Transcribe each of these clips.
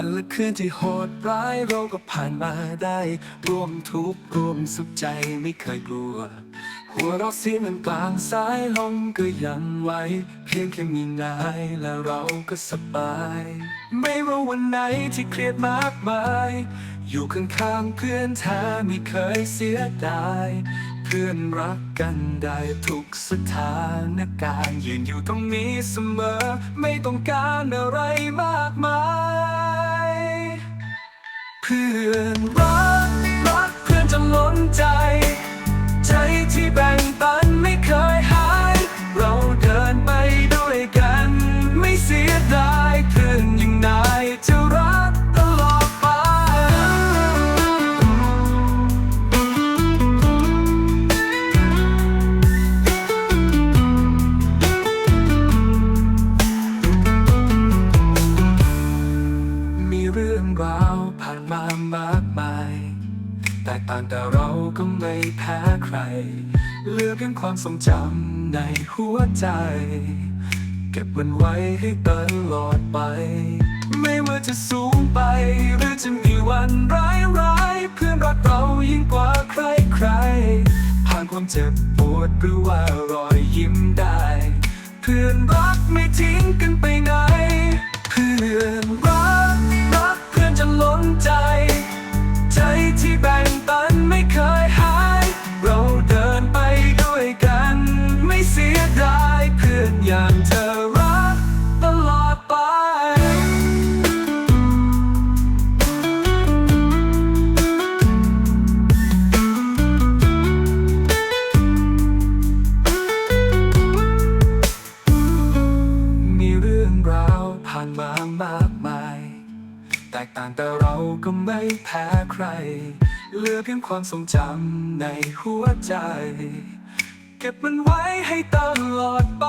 ันและคืนที่โหดร้ายเราก็ผ่านมาได้ ร่วมทุกข์ร่วมสุขใจไม่เคยกลัว หัวเราะเสียงมันกลางสายลมก็ยังไหวเพียงแค่มีนายและเราก็สบาย ไม่ว่าวันไหนที่เครียดมากมาย อยู่ข้างๆเพื่อนแท้ไม่เคยเสียดายเพื่อนรักกันได้ทุกสถานการณ์ยืนอยู่ตรงนี้เสมอ ไม่ต้องการอะไรมา เพื่อนรักรักเพื่อนจนล้นใจ ใจที่แบ่งปันไม่เคยหาย เราเดินไปด้วยกันไม่เสียดาย แต่ต่างแต่เราก็ไม่แพ้ใคร เหลือเพียงความทรงจำในหัวใจ เก็บมันไว้ให้ตลอดไป ไม่ว่าจะสูงไป หรือจะมีวันร้ายร้ายๆเพื่อนรักเรายิ่งกว่าใครใคร ผ่านความเจ็บปวดหรือว่ารอยยิ้มได้ เพื่อนรักไม่ทิ้งกันไปไหน เพื่อนายเพื่อนอย่างเธอรักตลอดไป มีเรื่องราวผ่านมามากมาย แตกต่างแต่เราก็ไม่แพ้ใคร เหลือเพียงความทรงจำในหัวใจ เก็บมันไว้ให้ตลอดไป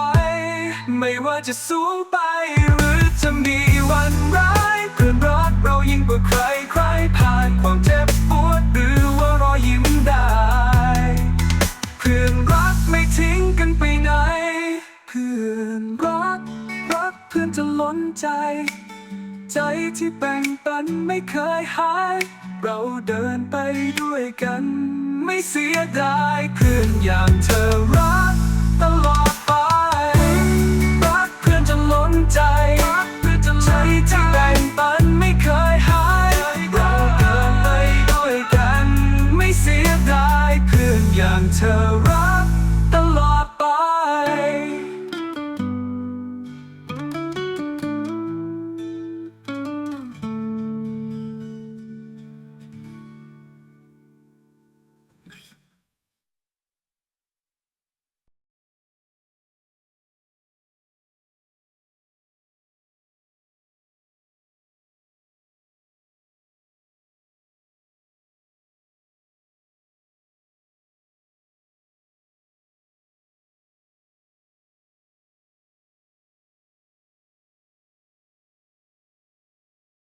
ไม่ว่าจะสูงไปหรือจะมีวันร้ายเพื่อนรักเรายิ่งกว่าใครใครผ่านความเจ็บปวดหรือว่ารอยยิ้มได้ เพื่อนรักไม่ทิ้งกันไปไหน เพื่อนรัก รักเพื่อนจะล้นใจ ใจที่แบ่งปันไม่เคยหาย เราเดินไปด้วยกัน ไม่เสียดายเพื่อนอย่างเธอรักตลอดไป รักเพื่อนจนล้นใจรักเพื่อนจนใจที่แบ่งปันไม่เคยหายเราเกินไปด้วยกัน ไม่เสียดายเพื่อนอย่างเธอรัก